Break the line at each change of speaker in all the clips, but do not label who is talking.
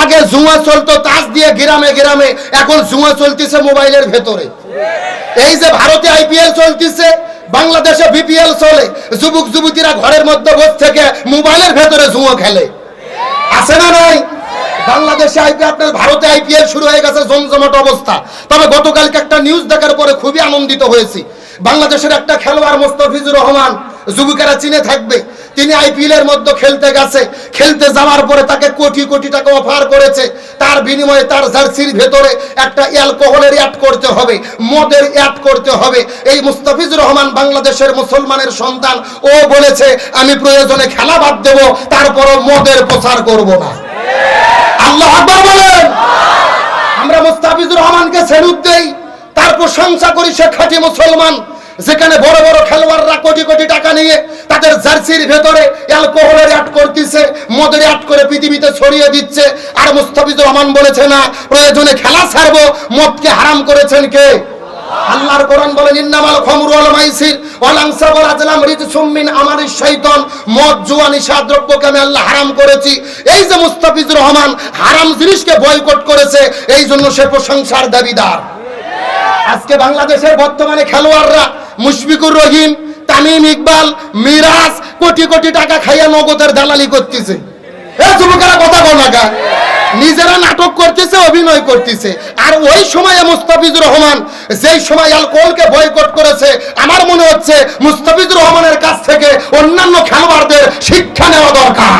আগে জুয়া চলতো, তাস দিয়ে গ্রামে গ্রামে, এখন জুয়া চলতেছে মোবাইলের ভেতরে। এই যে ভারতে আইপিএল চলতেছে, বাংলাদেশে বিপিএল চলে, যুবক যুবতীরা ঘরের মধ্যে বসে থেকে মোবাইলের ভেতরে জুয়া খেলে। আছে না নাই? বাংলাদেশে আইপিএল আপনার ভারতে আইপিএল শুরু হয়ে গেছে জমজমাট অবস্থা। তবে গতকালকে একটা নিউজ দেখার পরে খুবই আনন্দিত হয়েছি। বাংলাদেশের একটা খেলোয়াড় মোস্তাফিজুর রহমান যুবকেরা চিনে থাকবে। তিনি আইপিএল এর মধ্যে খেলতে গেছে। খেলতে যাওয়ার পরে তাকে কোটি কোটি টাকা অফার করেছে। তার বিনিময়ে তার জার্সির ভেতরে একটা অ্যালকোহলের অ্যাড করতে হবে, মদের অ্যাড করতে হবে। এই মুস্তাফিজুর রহমান বাংলাদেশের মুসলমানের সন্তান। ও বলেছে, আমি প্রয়োজনে খেলা বাদ দেব, তারপরও মদের প্রচার করব না। আল্লাহ আকবার বলেন। আমরা মুস্তাফিজুর রহমানকে সেলুট দেই। তার প্রশংসা করি সে খাঁটি মুসলমান। যেখানে বড় বড় খেলোয়াড়রা কোটি কোটি টাকা নিয়ে তাদের জার্সির ভেতরে অ্যালকোহলের অ্যাড করতেছে, মদের অ্যাড করে পৃথিবীতে ছড়িয়ে দিচ্ছে। আর মুস্তাফিজুর রহমান বলেছে না, প্রয়োজনে খেলা ছাড়বো, মদকে হারাম করেছেন কে? আল্লাহর কোরআন বলেন, ইন্নামাল খামরু ওয়াল মাইসির ওয়াল আনসাব আজলাম রিজসুম মিন আমারিশ শাইতান। মদ, জুয়া, নিশা আমি আল্লাহ হারাম করেছি। এই যে মুস্তাফিজুর রহমান হারাম জিনিসকে বয়কট করেছে, এই জন্য সে প্রশংসার দাবিদার। আজকে বাংলাদেশের বর্তমানে খেলোয়াড়রা মুশফিকুর রহিম, তামিম ইকবাল, মিরাজ কোটি কোটি টাকা খাইয়া নগদের দালালি করতেছে। কথা বল। নিজেরা নাটক করতেছে, অভিনয় করতেছে। আর ওই সময়ে মুস্তাফিজুর রহমান, যেই সময় অ্যালকোহলকে বয়কট করেছে, আমার মনে হচ্ছে মুস্তাফিজুর রহমানের কাছ থেকে অন্যান্য খেলোয়াড়দের শিক্ষা নেওয়া দরকার।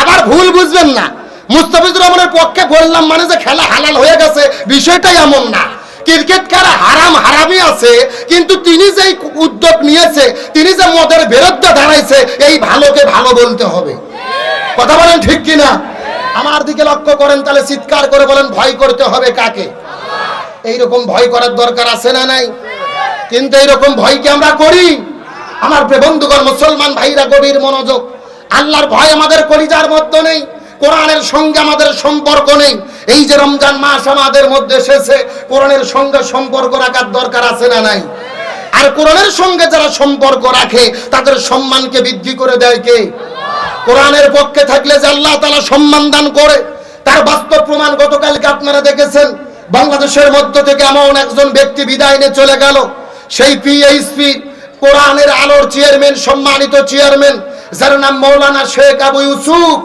আবার ভুল বুঝবেন না, মুস্তাফিজুর রহমানের পক্ষে বললাম মানে যে খেলা হালাল হয়ে গেছে, বিষয়টাই এমন না। ক্রিকেট খেলা হারাম হারামই আছে, কিন্তু তিনি যেই উদ্যোগ নিয়েছে, তিনি যে মদের বিরুদ্ধে দাঁড়াইছে, এই ভালোকে ভালো বলতে হবে। কথা বলেন ঠিক কিনা? আমার দিকে লক্ষ্য করেন, তাহলে চিৎকার করে বলেন, ভয় করতে হবে কাকে? এইরকম ভয় করার দরকার আছে না নাই? কিন্তু এইরকম ভয় কি আমরা করি? আমার বন্ধুগণ, মুসলমান ভাইরা গভীর মনোযোগ। আল্লাহর ভয় আমাদের কলিজার মধ্যে নেই। কোরআনের সঙ্গে আমাদের সম্পর্ক নেই। এই যে রমজান মাস আমাদের মধ্যে এসেছে, কোরআনের সঙ্গে সম্পর্ক রাখার দরকার আছে না নাই? আর কোরআনের সঙ্গে যারা সম্পর্ক রাখে, তাদের সম্মানকে বৃদ্ধি করে দেয় কে? কোরআনের পক্ষে থাকলে যে আল্লাহ তালা সম্মান দান করে, তার বাস্তব প্রমাণ গতকালকে আপনারা দেখেছেন। বাংলাদেশের মধ্য থেকে এমন একজন ব্যক্তি বিদায় নিয়ে চলে গেল। সেই পিএইচপি কোরআনের আলোর চেয়ারম্যান সম্মানিত চেয়ারম্যান যার নাম মৌলানা শেখ আবু ইউসুফ।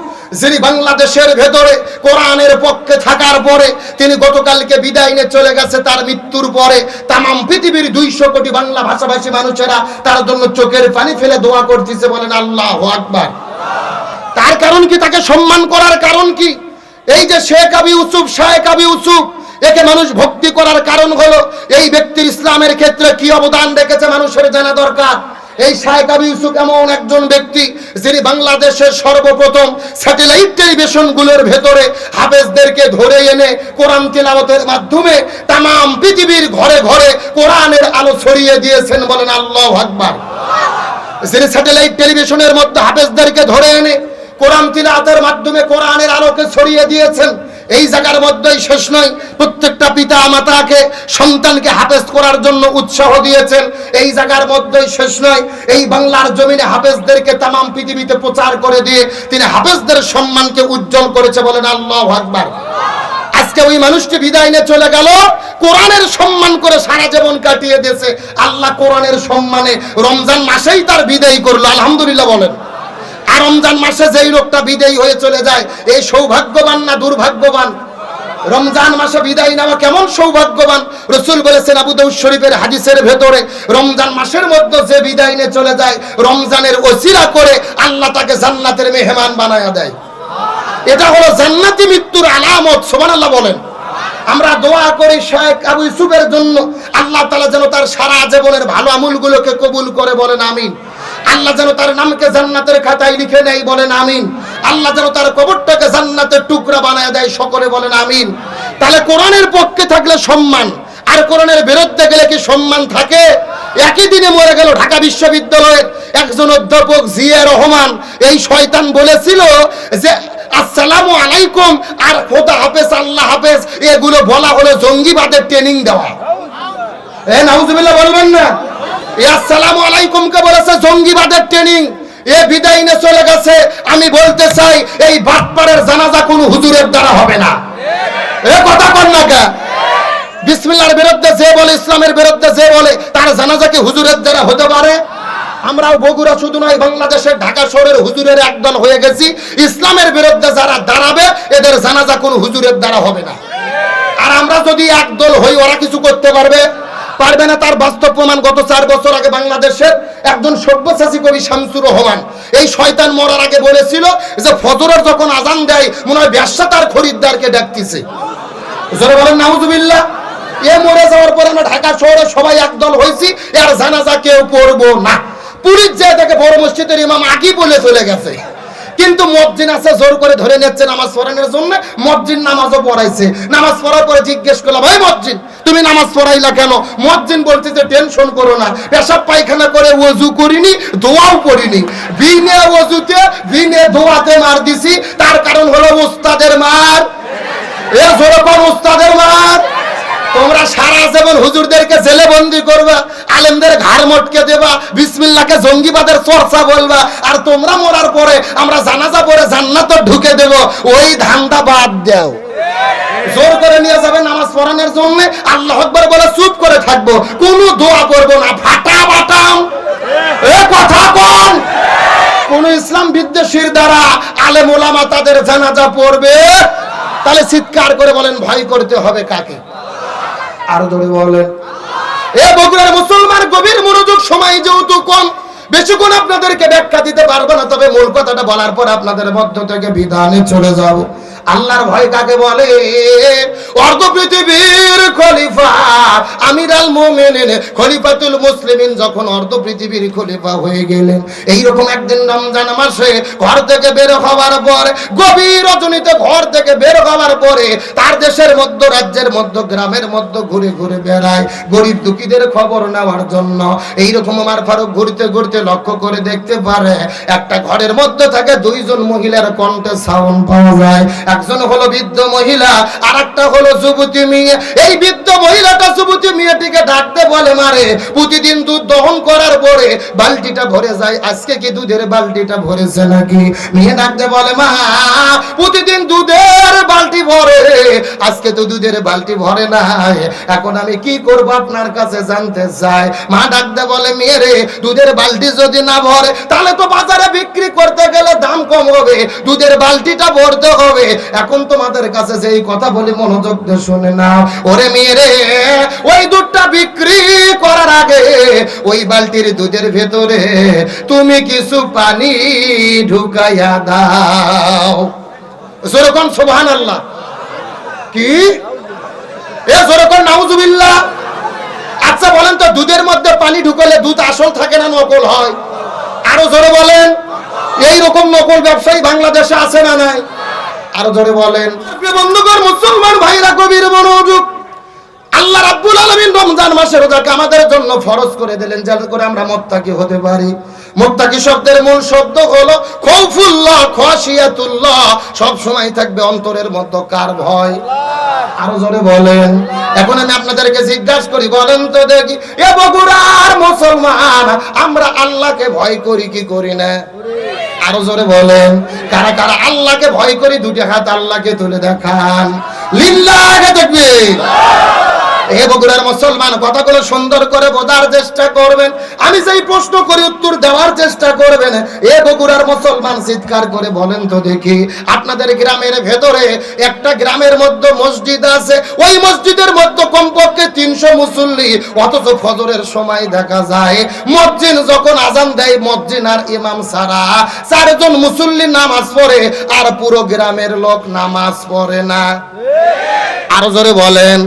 যিনি বাংলাদেশের ভেতরে কোরআনের পক্ষে থাকার পরে তিনি গতকালকে বিদায় নিয়ে চলে গেছে, তার মৃত্যুর পরে তামাম পৃথিবীর দুইশো কোটি বাংলা ভাষাভাষী মানুষেরা তার জন্য চোখের পানি ফেলে দোয়া করতেছে বলেন আল্লাহ আকবার। তার কারণ কি? তাকে সম্মান করার কারণ কি? এই যে শেখ আবি ইউসুফ শেখ আবি ইউসুফ, একে মানুষ ভক্তি করার কারণ হলো এই ব্যক্তির ইসলামের ক্ষেত্রে কি অবদান রেখেছে মানুষের জানা দরকার। এই শাহেক আবি ইউসুফ এমন একজন ব্যক্তি যিনি বাংলাদেশের সর্বপ্রথম স্যাটেলাইট টেলিভিশনগুলোর ভেতরে হাফেজদেরকে ধরে এনে কোরআন তিলাওয়াতের মাধ্যমে তাম পৃথিবীর ঘরে ঘরে কোরআনের আলো ছড়িয়ে দিয়েছেন বলেন আল্লাহ আকবার। যিনি স্যাটেলাইট টেলিভিশনের মধ্যে হাফেজদেরকে ধরে এনে কোরআন তিলাতের মাধ্যমে কোরআনের আলোকে ছড়িয়ে দিয়েছেন এই জায়গার মধ্যেই শেষ নয়। প্রত্যেকটা পিতা মাতাকে, সন্তানকে হাফেজ করার জন্য উৎসাহ দিয়েছেন। এই জায়গার মধ্যেই শেষ নয়। এই বাংলার জমিনে হাফেজদেরকে তামাম পৃথিবীতে প্রচার করে দিয়ে তিনি হাফেজদের সম্মানকে উজ্জ্বল করেছে বলেন আল্লাহ আকবার। আজকে ওই মানুষটি বিদায় নিয়ে চলে গেল, কোরআনের সম্মান করে সারা জীবন কাটিয়ে দিয়েছে। আল্লাহ কোরআনের সম্মানে রমজান মাসেই তার বিদায় করল, আলহামদুলিল্লাহ বলেন। আর রমজান মাসে যেই লোকটা বিদায়ী হয়ে চলে যায়, এই সৌভাগ্যবান না দুর্ভাগ্যবান? রমজান মাসে বিদায় নেওয়া কেমন সৌভাগ্যবান? রসুল বলেছেন আবু দাউদ শরীফের হাদিসের ভেতরে, রমজান মাসের মধ্যে যে বিদায় নিয়ে চলে যায়, রমজানের ওসিলা করে আল্লাহ তাকে জান্নাতের মেহমান বানায়া দেয়। এটা হলো জান্নাতি মৃত্যুর আলামত সোমান আল্লাহ বলেন। আমরা দোয়া করি শেখ আবু ইউসুফের জন্য, আল্লাহ তালা যেন তার সারা জীবনের ভালো আমলগুলোকে কবুল করে বলেন, আমিন। আল্লাহ যেন তার নামকে জান্নাতের খাতায় লিখে নেয়, বলেন আমিন। আল্লাহ যেন তার কবরটাকে জান্নাতের টুকরা বানায় দেয়, সকলে বলেন আমিন। তাহলে কোরআনের পক্ষে থাকলে সম্মান, আর কোরআনের বিরুদ্ধে গেলে কি সম্মান থাকে? একই দিনে মরে গেল ঢাকা বিশ্ববিদ্যালয়ের একজন অধ্যাপক জিয়া রহমান। এই শয়তান বলেছিল যে, আসসালামু আলাইকুম, আর খোদা হাফেজ, আল্লাহ হাফেজ। এগুলো বলা হলো জঙ্গিবাদের ট্রেনিং দেওয়া। এ, নাউজুবিল্লাহ, বলবেন না? আসসালামু আলাইকুম কে বলেছে, জঙ্গিবাদের ট্রেনিং এ বিদায় চলে গেছে। আমি বলতে চাই, এই বাটপাড়ের জানাজা কোন হুজুরের কিনা বিসমিল্লাহর বিরুদ্ধে যে বলে, ইসলামের বিরুদ্ধে যে বলে, তার জানাজা কি হুজুরের দ্বারা হতে পারে? আমরাও বগুড়া শুধু নয়, বাংলাদেশের ঢাকা শহরের হুজুরের একদল হয়ে গেছি। ইসলামের বিরুদ্ধে যারা দাঁড়াবে, এদের জানাজা কোন হুজুরের দ্বারা হবে না। আর আমরা যদি একদল হই, ওরা কিছু করতে পারবে? পারবে না তার বাস্তব প্রমাণ। গত চার বছর আগে বাংলাদেশের একজন সব্যসাচী কবি শামসুর রহমান এই শয়তান মরার আগে বলেছিল যে ফজরের যখন আজান দেয়, মনে হয় ব্যবসা তার খরিদ্দারকে ডাকতেছে। জোরে এ মরে যাওয়ার পরে আমরা ঢাকা শহরে সবাই একদল হয়েছি, এর জানাজা কেউ পড়ব না। পুলিশ যে বড় মসজিদের ইমাম আগেই বলে চলে গেছে। কিন্তু মসজিদ আছে, জোর করে ধরে নিচ্ছে নামাজ পড়ানোর জন্য। মসজিদ নামাজও পড়াইছে। নামাজ পড়ার পরে জিজ্ঞেস করলাম, ভাই মসজিদ, তুমি নামাজ পড়াইলা কেন? মসজিদ বলছে যে, টেনশন করো না, পেশাব পায়খানা করে ওযু করিনি, দোয়াও করিনি। বিনে ওযুতে, বিনে দোয়াতে মার দিছি, তার কারণ হলো উস্তাদের মার। এ জোরকম উস্তাদের মার। তোমরা সারা জীবন হুজুরদেরকে জেলে বন্দি করবা, আলেমদের ঘাড় মটকে দেবা, বিসমিল্লাহকে জঙ্গিবাদের চর্চা বলবা, আর তোমরা মরার পরে আমরা জানাজা পরে জান্নাত ঢুকে দেব, ওই ধান্দা বাদ দাও। জোর করে নিয়ে যাবে নামাজ পড়ানোর জন্য, আল্লাহ আকবার বলে চুপ করে থাকব, কোনো দোয়া করব না ফাটা বাটাম। এ কথা কোন। কোন ইসলাম বিদ্বেষীর দ্বারা আলেম ওলামা তাদের জানাজা পড়বে, তাহলে চিৎকার করে বলেন, ভয় করতে হবে কাকে? আরও জোরে বলেন এ বগুড়ার মুসলমান, গভীর মনোযোগ, সময় যেহেতু কম বেশিক্ষণ আপনাদেরকে ব্যাখ্যা দিতে পারব না, তবে মূল কথাটা বলার পর আপনাদের মধ্য থেকে বিধানে চলে যাব। আল্লাহর ভয় কাকে বলে? অর্ধ পৃথিবীর খলিফা, আমির আল মোমেনিন, খলিফাতুল মুসলিমিন যখন অর্ধ পৃথিবীর খলিফা হয়ে গেলেন। এই রকম একদিন রমজান মাসে ঘর থেকে বের হওয়ার পর, গভীর রজনীতে ঘর থেকে বের হওয়ার পরে তার দেশের মধ্য, রাজ্যের মধ্য, গ্রামের মধ্য ঘুরে ঘুরে বেড়ায়। গরিব দুঃখীদের খবর নেওয়ার জন্য এইরকম আমার ফারুক ঘুরতে ঘুরতে লক্ষ্য করে দেখতে পারে, একটা ঘরের মধ্যে থাকে দুইজন মহিলার কণ্ঠে সাউন্ড পাওয়া যায়। একজন হলো বৃদ্ধ মহিলা আর একটা হলো যুবতী মেয়ে। এই বৃদ্ধ মহিলাটা যুবতী মেয়েটিকে ডাকতে বলে মারে। প্রতিদিন দুধ দহন করার পরে বালতিটা ভরে যায়। আজকে কি দুধের বালতিটা ভরেছে নাকি? মেয়ে ডাকতে বলে, মা, প্রতিদিন দুধের বালতি ভরে। আজকে তো দুধের বালতি ভরে নাই। এখন আমি কি করব আপনার কাছে জানতে চাই? মা ডাকতে বলে, মেয়ে রে, দুধের বালতি যদি না ভরে, তাহলে তো বাজারে বিক্রি করতে গেলে দাম কম হবে। দুধের বালতিটা ভরতে হবে। এখন তোমাদের কাছে যে কথা বলি মনোযোগ দিয়ে শুনে নাও। ওরে মেয়ে রে ওই দুধটা বিক্রি করার আগে ওই বালতির দুধের ভেতরে তুমি কিছু পানি ঢুকাইয়া দাও। যেরকম সোভান আল্লাহ কি? এ যেরকম নাউজুবিল্লাহ। আচ্ছা বলেন তো, দুধের মধ্যে পানি ঢুকালে দুধ আসল থাকে না নকল হয়? আরও জোরে বলেন। এই রকম নকল ব্যবসায়ী বাংলাদেশে আছে না নাই? আরও জোরে বলেন। বন্ধুগণ, মুসলমান ভাইরা কবির মনোযোগ আল্লাহ রাব্বুল আলামিন রমজান মাসের রোজাকে আমাদের জন্য ফরজ করে দিলেন যাতে করে আমরা মুত্তাকি হতে পারি। মুত্তাকি শব্দের মূল শব্দ হলো খৌফুল্লাহ খাশিয়াতুল্লাহ সব সময় থাকবে অন্তরের মধ্যে কার ভয়? আরও জোরে বলেন। এখন আমি আপনাদেরকে জিজ্ঞাসা করি, বলেন তো দেখি, এ বগুড়ার মুসলমান, আমরা আল্লাহকে ভয় করি কি করি না? আরও জোরে বলেন। কারা কারা আল্লাহকে ভয় করি, দুটি হাত আল্লাহকে তুলে দেখান। লিল্লাহকে দেখবি হে বগুড়ার মুসলমান, কথাগুলো সুন্দর করে বোঝার চেষ্টা করবেন। আমি যেই প্রশ্ন করি, উত্তর দেওয়ার চেষ্টা করবেন। এ বগুড়ার মুসলমান, চিৎকার করে বলেন তো দেখি। আপনাদের গ্রামের ভেতরে একটা গ্রামের মধ্যে মসজিদ আছে। ওই মসজিদের মধ্যে কমপক্ষে তিনশো মুসল্লি, অথচ ফজরের সময় দেখা যায়, মসজিদ যখন আজান দেয়, মসজিদ আর ইমাম সারা চারজন মুসল্লি নামাজ পড়ে আর পুরো গ্রামের লোক নামাজ পড়ে না। আরও জোরে বলেন।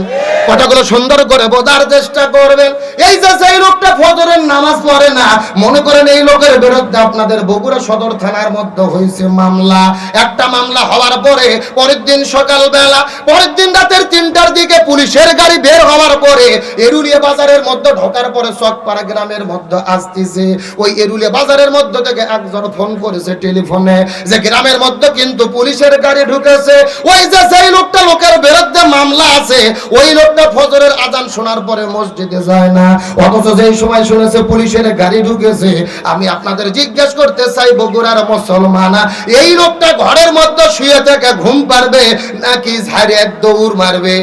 কথাগুলো সুন্দর করে বোঝার চেষ্টা করবেন। এই যে সেই লোকটা ফজরের নামাজ পড়ে না, মনে করেন এই লোকের বিরুদ্ধে আপনাদের বগুড়া সদর থানার মধ্যে হয়েছে মামলা। একটা মামলা হওয়ার পরে পরের দিন সকালবেলা, পরের দিন রাতের তিনটার দিকে পুলিশের গাড়ি বের হওয়ার পরে এরুলিয়া বাজারের মধ্যে ঢোকার পরে চকপাড়া গ্রামের মধ্যে আসতেছে। ওই এরুলিয়া বাজারের মধ্যে থেকে একজন ফোন করেছে টেলিফোনে যে গ্রামের মধ্যে কিন্তু পুলিশের গাড়ি ঢুকেছে। ওই যে সেই লোকটা লোকের বিরুদ্ধে মামলা আছে, ওই লোকটা ফজরের আজান শোনার পরে মসজিদে যায় না। অথচ যেই সময় শুনেছে পুলিশের গাড়ি ঢুকেছে, আমি আপনাদের জিজ্ঞেস করতে চাই, বগুড়ার মুসলমান, এই লোকটা ঘরের মধ্যে শুয়ে থেকে ঘুম পারবে নাকি ঝাড়ে দৌড় মারবে?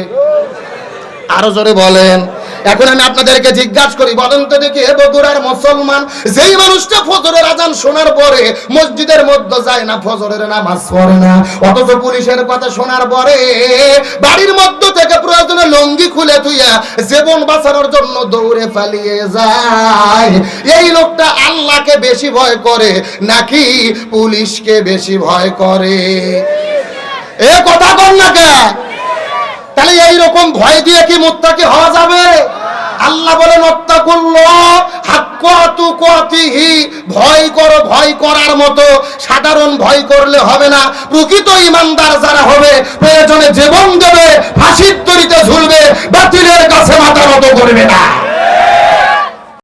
আরও জোরে বলেন। এখন আমি আপনাদেরকে জিজ্ঞাসা করি, বলেন তো দেখি হে বগুড়ার মুসলমান, যেই মানুষটা ফজরের আজান শোনার পরে মসজিদের মধ্যে যায় না, ফজরের নামাজ পড়ে না, অথচ পুলিশের কথা শোনার পরে বাড়ির মধ্য থেকে প্রয়োজনে লঙ্গি খুলে তুইয়া জীবন বাঁচানোর জন্য দৌড়ে পালিয়ে যায়। এই লোকটা আল্লাহকে বেশি ভয় করে, নাকি পুলিশকে বেশি ভয় করে? এ কথা কর না কে? তাহলে এই রকম ভয় দিয়ে কি মুত্তাকি হওয়া যাবে? আল্লাহ বলেন ভয় করো, ভয় করার মতো সাধারণ ভয় করলে হবে না। প্রকৃত ইমানদার যারা হবে, প্রয়োজনে জীবন দেবে, ফাঁসির তরিতে ঝুলবে, বাতিলের কাছে মাথা মতো করবে না।